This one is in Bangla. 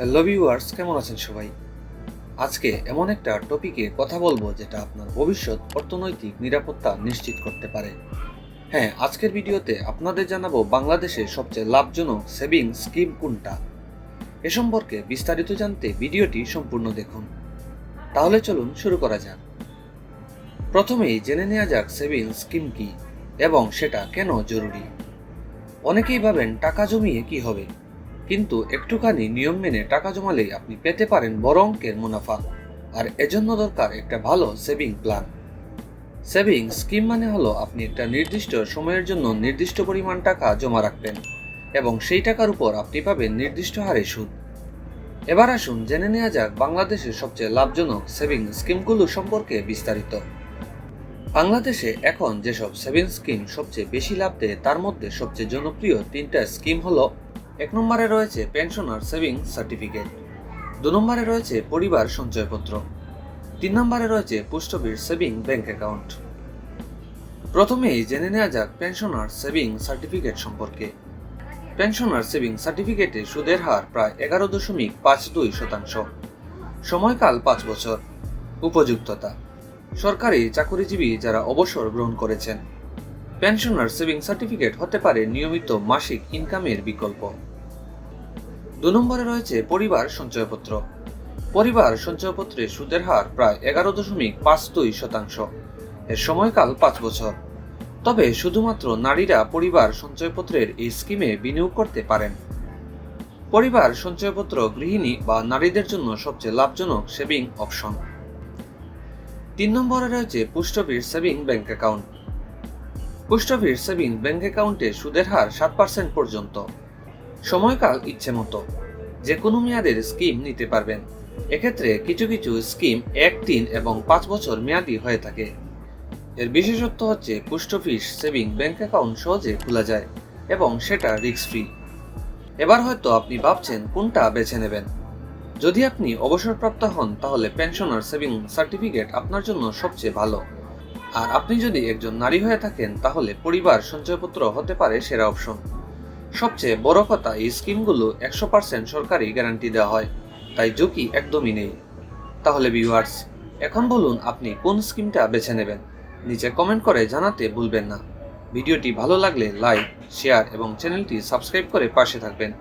হ্যালো ভিউয়ার্স কেমন আছেন সবাই? আজকে এমন একটা টপিকে কথা বলব যেটা আপনার ভবিষ্যৎ, অর্থনৈতিক নিরাপত্তা নিশ্চিত করতে পারে। হ্যাঁ আজকের ভিডিওতে আপনাদের জানাব বাংলাদেশে সবচেয়ে লাভজনক সেভিং স্কিম কোনটা। এ সম্পর্কে বিস্তারিত জানতে ভিডিওটি সম্পূর্ণ দেখুন। তাহলে চলুন শুরু করা যাক। প্রথমেই জেনে নেওয়া যাক সেভিং স্কিম কি এবং সেটা কেন জরুরি। অনেকেই ভাবেন টাকা জমিয়ে কি হবে। কিন্তু একটুখানি নিয়ম মেনে টাকা জমালেই আপনি পেতে পারেন বড় অঙ্কের মুনাফা। আর এজন্য দরকার একটা ভালো সেভিং প্ল্যান সেভিং স্কিম মানে হলো আপনি একটা নির্দিষ্ট সময়ের জন্য নির্দিষ্ট পরিমাণ টাকা জমা রাখবেন এবং সেই টাকার উপর আপনি পাবেন নির্দিষ্ট হারে সুদ। এবার আসুন জেনে নেওয়া যাক বাংলাদেশের সবচেয়ে লাভজনক সেভিং স্কিমগুলো সম্পর্কে বিস্তারিত। বাংলাদেশে এখন যেসব সেভিং স্কিম সবচেয়ে বেশি লাভ দেয়, তার মধ্যে সবচেয়ে জনপ্রিয় তিনটা স্কিম হলো এক নম্বরে রয়েছে পেনশনার সেভিং সার্টিফিকেট দু নম্বরে রয়েছে পরিবার সঞ্চয়পত্র। তিন নম্বরে রয়েছে পুষ্টবীর সেভিং ব্যাংক অ্যাকাউন্ট প্রথমেই জেনে নেওয়া যাক পেনশনার সেভিং সার্টিফিকেট সম্পর্কে। পেনশনার সেভিং সার্টিফিকেটে সুদের হার প্রায় এগারো দশমিক পাঁচ দুই শতাংশ। সময়কাল পাঁচ বছর। উপযুক্ততা। সরকারি চাকরিজীবী যারা অবসর গ্রহণ করেছেন। পেনশনার সেভিং সার্টিফিকেট হতে পারে নিয়মিত মাসিক ইনকামের বিকল্প। দু নম্বরে রয়েছে পরিবার সঞ্চয়পত্র। পরিবার সঞ্চয়পত্রে সুদের হার প্রায় এগারো দশমিক পাঁচ দুই শতাংশ। এর সময়কাল পাঁচ বছর। তবে শুধুমাত্র নারীরা পরিবার সঞ্চয়পত্রের এই স্কিমে বিনিয়োগ করতে পারেন। পরিবার সঞ্চয়পত্র গৃহিণী বা নারীদের জন্য সবচেয়ে লাভজনক সেভিং অপশন তিন নম্বরে রয়েছে পুষ্টবীর সেভিং ব্যাংক অ্যাকাউন্ট পুষ্টবীর সেভিং ব্যাংক অ্যাকাউন্টে সুদের হার সাত পার্সেন্ট পর্যন্ত। সময়কাল ইচ্ছে মতো যে কোনো মেয়াদের স্কিম নিতে পারবেন। এক্ষেত্রে কিছু কিছু স্কিম এক, তিন এবং পাঁচ বছর মেয়াদি হয়ে থাকে। এর বিশেষত্ব হচ্ছে post office saving bank account সহজে খোলা যায় এবং সেটা রিস্ক ফ্রি। এবার হয়তো আপনি ভাবছেন কোনটা বেছে নেবেন। যদি আপনি অবসরপ্রাপ্ত হন তাহলে পেনশনার সেভিং সার্টিফিকেট আপনার জন্য সবচেয়ে ভালো। আর আপনি যদি একজন নারী হয়ে থাকেন, তাহলে পরিবার সঞ্চয়পত্র হতে পারে সেরা অপশন। সবচেয়ে বড় কথা, এই স্কিমগুলো একশো পার্সেন্ট সরকারি গ্যারান্টি দেওয়া হয়। তাই ঝুঁকি একদমই নেই। তাহলে ভিউয়ার্স এখন বলুন আপনি কোন স্কিমটা বেছে নেবেন? নিচে কমেন্ট করে জানাতে ভুলবেন না। ভিডিওটি ভালো লাগলে লাইক শেয়ার এবং চ্যানেলটি সাবস্ক্রাইব করে পাশে থাকবেন।